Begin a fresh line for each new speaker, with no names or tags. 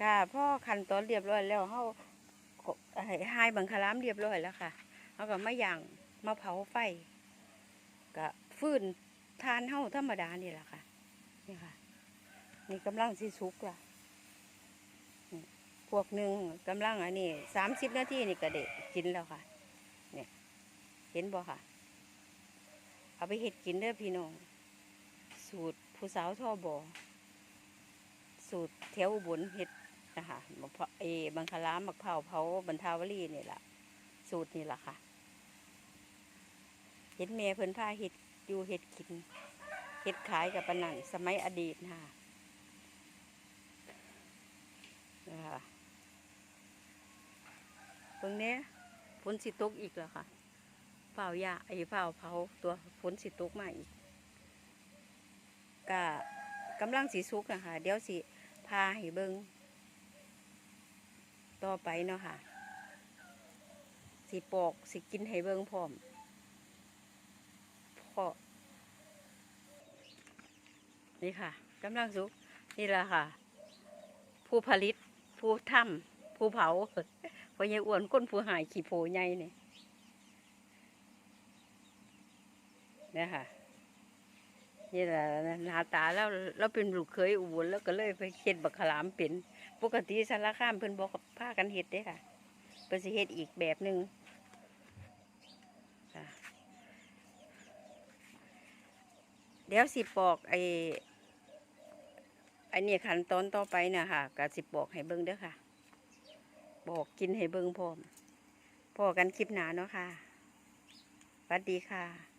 ก็พ่อขันตอนเรียบร้อยแล้วเฮาก็ให้หายบังคลามเรียบร้อยแล้วค่ะเฮาก็มาย่างมาเผาไฟก็ฟืนทานเฮาธรรมดานี่แหละค่ะ นี่ค่ะ นี่กำลังสิสุกล่ะพวกหนึ่งกำลังอันนี้สามสิบนาทีนี่ก็เด็กินแล้วค่ะ เนี่ย เห็นบ่ค่ะ เอาไปเห็ดกินเด้อพี่น้อง สูตรผู้สาวท่อบอสูตรแถวอุบลเห็ด นะคะมะพร้าวเอบังคลามมะพร้าวเผาบรรทาวลีนี่แหละสูตรนี่แหละค่ะเห็ดเมียเพิ่นพาเห็ดอยู่เห็ดกินเห็ดขายกับปะนันสมัยอดีตนะคะนะคะเพิ่งเนี้ยฝนสิตกอีกแล้วค่ะเผายาไอ้เผาเผาตัวฝนสิตกมาอีกก็กำลังสีสุกนะคะเดี๋ยวสิพาให้เบิง ต่อไปเนาะค่ะ สิปอกสิกินให้เบิงพร้อมพอนี่ค่ะกำลังสุกนี่แหละค่ะ ผู้ผลิต ผู้ทำผู้เผาพอยายอ้วนก้นผู้หายขี่โพใหญ่เนี่ยนี่ค่ะ นี่แหละหน้าตาแล้วเราเป็นลูกเคยอุบลแล้วก็เลยไปเฮ็ดบักขลามเป็น ปกติสารคามเพิ่นบอกพากันเฮ็ดเด้ค่ะเพิ่นสิเฮ็ดอีกแบบหนึ่งค่ะเดี๋ยวสิปอกไอ้ไอ้เนี่ยขั้นตอนต่อไปเนี่ยค่ะก็สิปอกให้เบิ่งเด้อค่ะบอกกินให้เบิ่งพร้อมพอกันคลิปหนาเนาะค่ะสวัสดีค่ะ